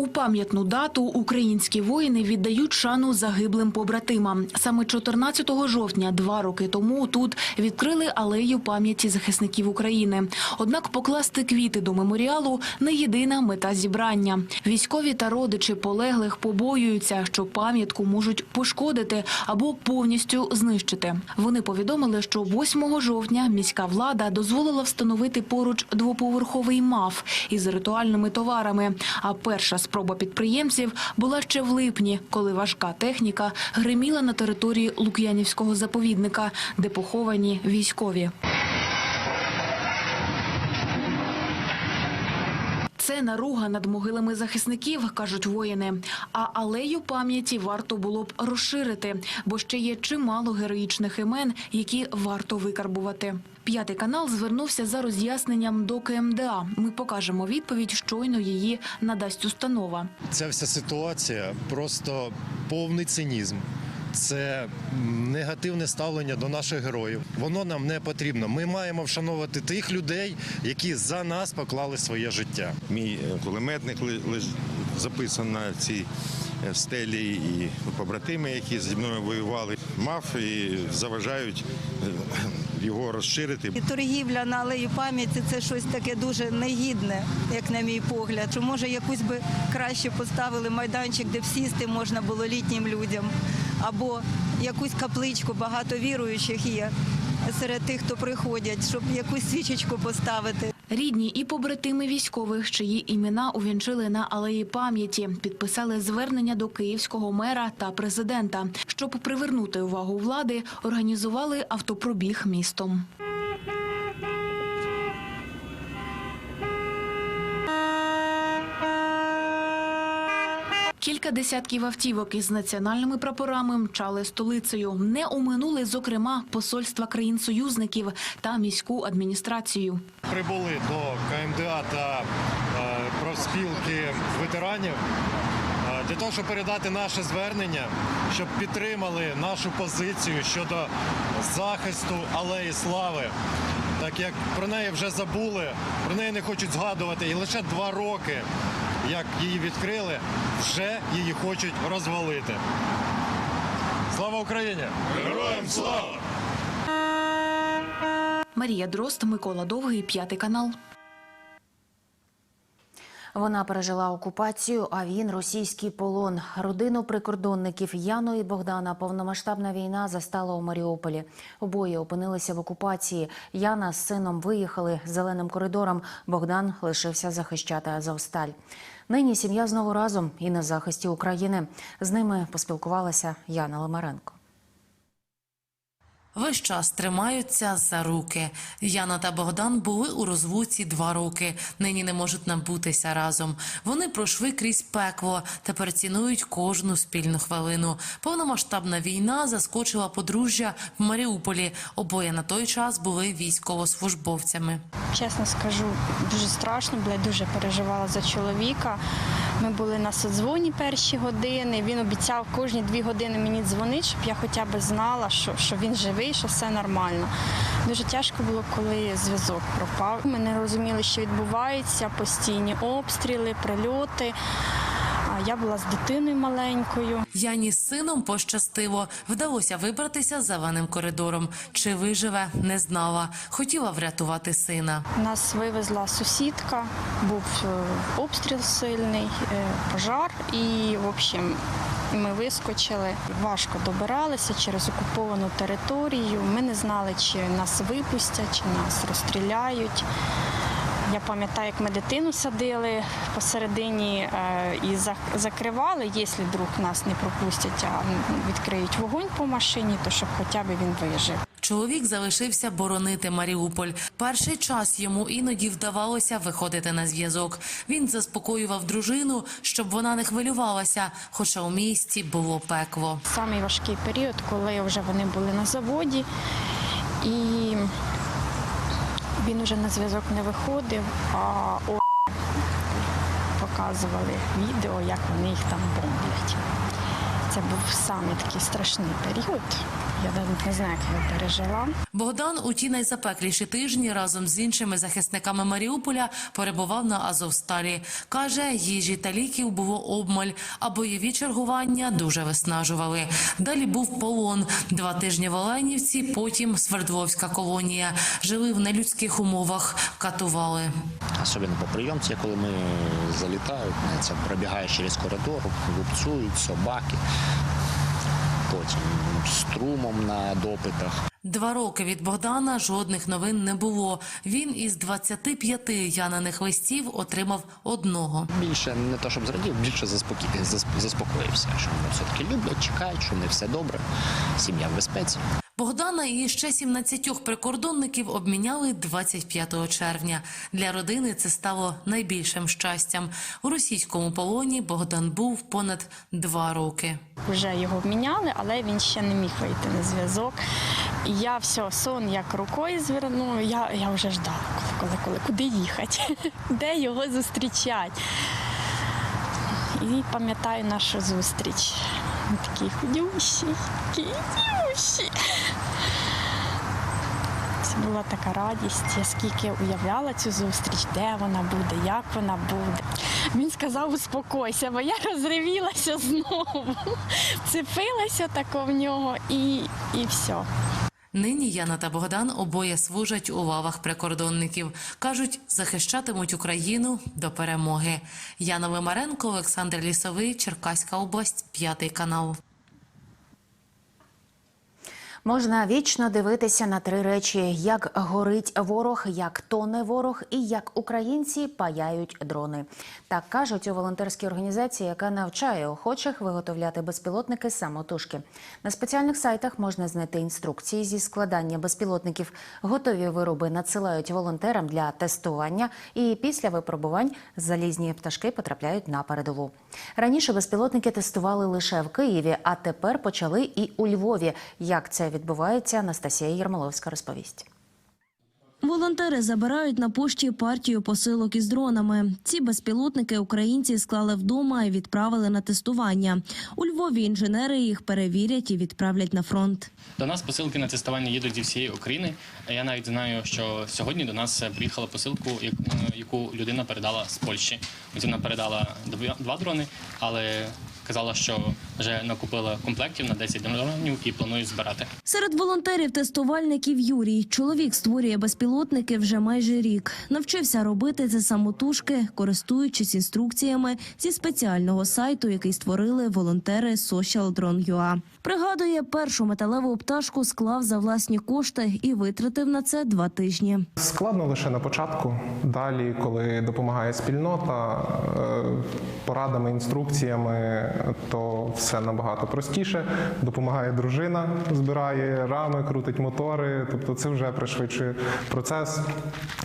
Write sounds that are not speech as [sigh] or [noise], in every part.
У пам'ятну дату українські воїни віддають шану загиблим побратимам. Саме 14 жовтня, два роки тому, тут відкрили алею пам'яті захисників України. Однак покласти квіти до меморіалу не єдина мета зібрання. Військові та родичі полеглих побоюються, що пам'ятку можуть пошкодити або повністю знищити. Вони повідомили, що 8 жовтня міська влада дозволила встановити поруч двоповерховий МАФ із ритуальними товарами. А перша спроба підприємців була ще в липні, коли важка техніка гриміла на території Лук'янівського заповідника, де поховані військові. Це наруга над могилами захисників, кажуть воїни. А алею пам'яті варто було б розширити, бо ще є чимало героїчних імен, які варто викарбувати. П'ятий канал звернувся за роз'ясненням до КМДА. Ми покажемо відповідь, щойно її надасть установа. Ця вся ситуація просто повний цинізм. Це негативне ставлення до наших героїв. Воно нам не потрібно. Ми маємо вшановувати тих людей, які за нас поклали своє життя. Мій е, кулеметник лиш- на цій стелі і побратими, які зі мною воювали, мав і заважають е, його розширити. І торгівля на алеї пам'яті це щось таке дуже негідне, як на мій погляд. Що може якусь би краще поставили майданчик, де б сісти можна було літнім людям, або якусь капличку, багато віруючих є серед тих, хто приходять, щоб якусь свічечку поставити. Рідні і побратими військових, чиї імена увінчили на алеї пам'яті, підписали звернення до київського мера та президента. Щоб привернути увагу влади, організували автопробіг містом. Кілька десятків автівок із національними прапорами мчали столицею. Не оминули, зокрема, посольства країн-союзників та міську адміністрацію. Прибули до КМДА та е, профспілки ветеранів е, для того, щоб передати наше звернення, щоб підтримали нашу позицію щодо захисту алеї слави. Так як про неї вже забули, про неї не хочуть згадувати. І лише два роки, як її відкрили, вже її хочуть розвалити. Слава Україні! Героям слава! Марія Дрозд, Микола Довгий, п'ятий канал. Вона пережила окупацію, а він російський полон. Родину прикордонників Яну і Богдана повномасштабна війна застала у Маріуполі. Обоє опинилися в окупації. Яна з сином виїхали зеленим коридором. Богдан лишився захищати Азовсталь. Нині сім'я знову разом і на захисті України. З ними поспілкувалася Яна Лимаренко. Весь час тримаються за руки. Яна та Богдан були у розвуці два роки. Нині не можуть набутися разом. Вони пройшли крізь пекло. Тепер цінують кожну спільну хвилину. Повномасштабна війна заскочила подружжя в Маріуполі. Обоє на той час були військовослужбовцями. Чесно скажу, дуже страшно було, дуже переживала за чоловіка. Ми були на соцдзвоні перші години. Він обіцяв кожні дві години мені дзвонити, щоб я хоча б знала, що, що він живий, що все нормально. Дуже тяжко було, коли зв'язок пропав. Ми не розуміли, що відбувається, постійні обстріли, прильоти. А я була з дитиною маленькою. Яні з сином пощастило. Вдалося вибратися зеленим коридором. Чи виживе, не знала. Хотіла врятувати сина. Нас вивезла сусідка, був е, обстріл сильний, е, пожар, і в общем. Ми вискочили, важко добиралися через окуповану територію. Ми не знали, чи нас випустять, чи нас розстріляють. Я пам'ятаю, як ми дитину садили посередині е, і закривали, якщо вдруг нас не пропустять, а відкриють вогонь по машині, то щоб хоча б він вижив. Чоловік залишився боронити Маріуполь. Перший час йому іноді вдавалося виходити на зв'язок. Він заспокоював дружину, щоб вона не хвилювалася, хоча у місті було пекло. Самий важкий період, коли вже вони були на заводі, і він вже на зв'язок не виходив, а показували відео, як вони їх там бомблять. Це був саме такий страшний період. Я навіть не знаю, як я його пережила. Богдан у ті найзапекліші тижні разом з іншими захисниками Маріуполя перебував на Азовсталі. Каже, їжі та ліків було обмаль, а бойові чергування дуже виснажували. Далі був полон. Два тижні в Оленівці, потім Свердловська колонія. Жили в нелюдських умовах, катували. Особливо по прийомці, коли ми залітають, це пробігаєш через коридор, лупцюють собаки, потім струмом на допитах. Два роки від Богдана жодних новин не було. Він із 25 янених листів отримав одного. Більше не то, щоб зрадів, більше заспокі... заспокоївся, що вони все-таки люблять, чекають, що не все добре, сім'я в безпеці. Богдана і ще 17 прикордонників обміняли 25 червня. Для родини це стало найбільшим щастям. У російському полоні Богдан був понад два роки. Вже його обміняли, але він ще не міг вийти на зв'язок. І я все, сон як рукою звернула. Я, я вже ждала, коли, коли, коли, куди їхати, [laughs] де його зустрічати. І пам'ятаю нашу зустріч. Він такий худющий, такий худющий. Це була така радість. Я скільки уявляла цю зустріч, де вона буде, як вона буде. Він сказав, успокойся, бо я розривілася знову. цепилася тако в нього і, і все. Нині Яна та Богдан обоє служать у лавах прикордонників. Кажуть, захищатимуть Україну до перемоги. Яна Вимаренко, Олександр Лісовий, Черкаська область, п'ятий канал. Можна вічно дивитися на три речі: як горить ворог, як тоне ворог, і як українці паяють дрони. Так кажуть у волонтерській організації, яка навчає охочих виготовляти безпілотники самотужки. На спеціальних сайтах можна знайти інструкції зі складання безпілотників. Готові вироби надсилають волонтерам для тестування, і після випробувань залізні пташки потрапляють на передову. Раніше безпілотники тестували лише в Києві, а тепер почали і у Львові. Як це відбувається, Анастасія Єрмоловська розповість. Волонтери забирають на пошті партію посилок із дронами. Ці безпілотники українці склали вдома і відправили на тестування. У Львові інженери їх перевірять і відправлять на фронт. До нас посилки на тестування їдуть зі всієї України. Я навіть знаю, що сьогодні до нас приїхала посилку, е, яку людина передала з Польщі. Вона передала два дрони, але казала, що вже накупила комплектів на 10 дронів і планує збирати. Серед волонтерів-тестувальників Юрій. Чоловік створює безпілотники вже майже рік. Навчився робити це самотужки, користуючись інструкціями зі спеціального сайту, який створили волонтери Social Drone UA. Пригадує, першу металеву пташку склав за власні кошти і витратив на це два тижні. Складно лише на початку. Далі, коли допомагає спільнота е, порадами, інструкціями, то все набагато простіше. Допомагає дружина, збирає рами, крутить мотори. Тобто, це вже пришвидшує процес,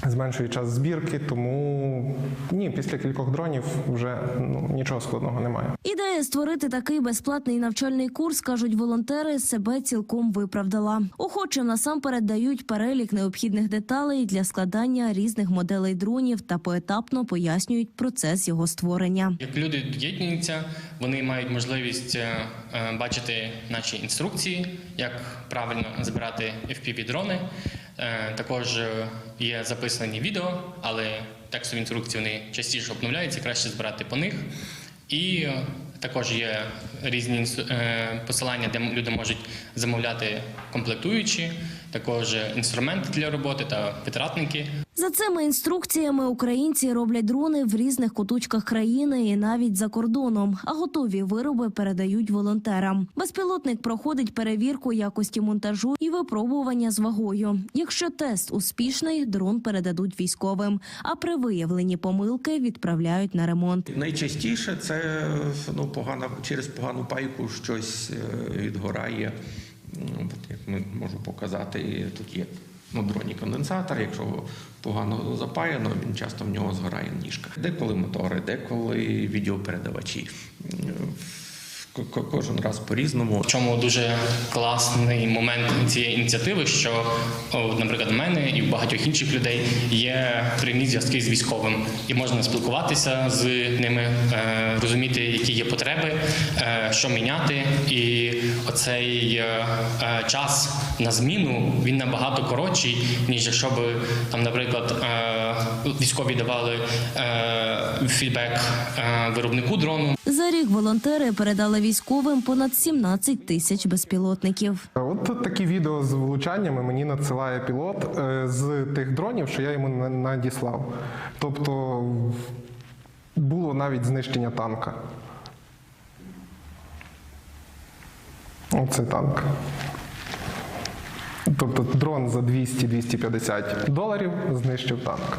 зменшує час збірки. Тому ні, після кількох дронів вже ну, нічого складного немає. Ідея створити такий безплатний навчальний курс, кажуть волонтери, себе цілком виправдала. Охочим насамперед дають перелік необхідних деталей для складання різних моделей дронів та поетапно пояснюють процес його створення. Як люди доєднуються, вони мають можливість е, е, бачити наші інструкції, як правильно збирати FPV-дрони. Е, Також є записані відео, але текстові інструкції вони частіше обновляються, краще збирати по них. І також є різні е, посилання, де люди можуть замовляти комплектуючі, також інструменти для роботи та витратники. За цими інструкціями українці роблять дрони в різних куточках країни і навіть за кордоном, а готові вироби передають волонтерам. Безпілотник проходить перевірку якості монтажу і випробування з вагою. Якщо тест успішний, дрон передадуть військовим. А при виявленні помилки відправляють на ремонт. Найчастіше це ну, погана, через погану пайку щось е, відгорає. Ну, от Як ми можу показати, тут є на дроні конденсатор. Якщо погано запаяно, він часто в нього згорає ніжка. Деколи мотори, деколи відеопередавачі. Ко- ко- кожен раз по-різному. В чому дуже класний момент цієї ініціативи, що, наприклад, у мене і у багатьох інших людей є прямі зв'язки з військовим, і можна спілкуватися з ними, е, розуміти, які є потреби, е, що міняти. І оцей е, час на зміну він набагато коротший, ніж якщо б там, наприклад, військові давали фідбек виробнику дрону. За рік волонтери передали військовим понад 17 тисяч безпілотників. От такі відео з влучаннями мені надсилає пілот е, з тих дронів, що я йому на- надіслав. Тобто було навіть знищення танка. Оце танк. Тобто дрон за 200-250 доларів знищив танк.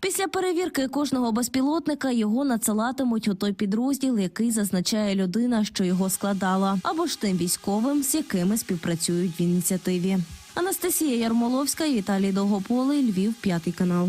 Після перевірки кожного безпілотника його надсилатимуть у той підрозділ, який зазначає людина, що його складала, або ж тим військовим, з якими співпрацюють в ініціативі. Анастасія Ярмоловська, Віталій Довгополий, Львів, п'ятий канал.